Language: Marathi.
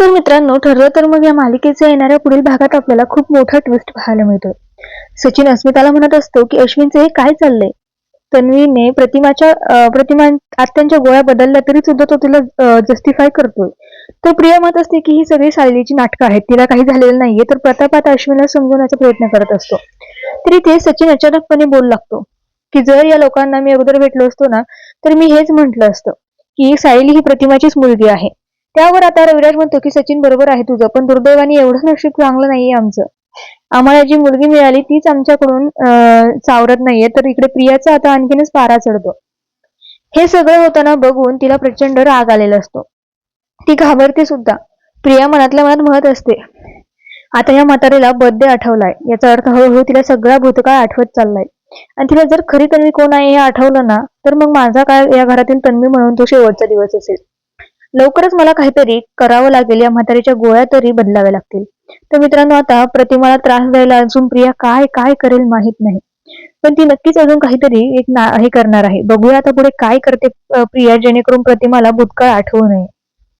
नमस्कार मित्रांनो ठरलं तर मग या मालिकेच्या येणाऱ्या पुढील भागात आपल्याला खूप मोठा ट्विस्ट पाहायला मिळतो सचिन अस्मिताला म्हणत असतो की अश्विनचे हे काय चाललंय? तन्वीने प्रतिमाच्या प्रतिमा आत्यांच्या गोळ्या बदलल्या तरी सुद्धा तो तिला जस्टिफाय करतोय. तर प्रिया मत असते की ही सगळी सायलीची नाटकं आहेत तिला काही झालेलं नाहीये तर प्रताप आता अश्विनला समजवण्याचा प्रयत्न करत असतो. तरी ते सचिन अचानकपणे बोलू लागतो की जर या लोकांना मी अगोदर भेटलो असतो ना तर मी हेच म्हंटल असतं की सायली ही प्रतिमाचीच मुलगी आहे. त्यावर आता रविराज म्हणतो की सचिन बरोबर आहे तुझं पण दुर्दैवाने एवढं नशीब चांगलं नाहीये आमचं. आम्हाला जी मुलगी मिळाली तीच आमच्याकडून अं, सावरत नाहीये. तर इकडे प्रियाचा आता आणखीनच पारा चढतो. हे सगळं होताना बघून तिला प्रचंड राग आलेला असतो. ती घाबरते सुद्धा. प्रिया मनातल्या मनात म्हणत असते आता या म्हातारीला बर्थडे आठवलाय. याचा अर्थ हळूहळू तिला सगळा भूतकाळ आठवत चाललाय. आणि तिला जर खरी तन्वी कोण आहे हे आठवलं ना तर मग माझा काळ या घरातील तन्वी म्हणून तो शेवटचा दिवस असेल. लवकरच मला काहीतरी करावं लागेल या म्हातारीच्या गोळ्या तरी बदलाव्या लागतील. तर मित्रांनो आता प्रतिमाला त्रास द्यायला अजून प्रिया काय काय करेल माहीत नाही. पण ती नक्कीच अजून काहीतरी एक ना हे करणार आहे. बघूया आता पुढे काय करते प्रिया जेणेकरून प्रतिमाला भूतकाळ आठवू नये.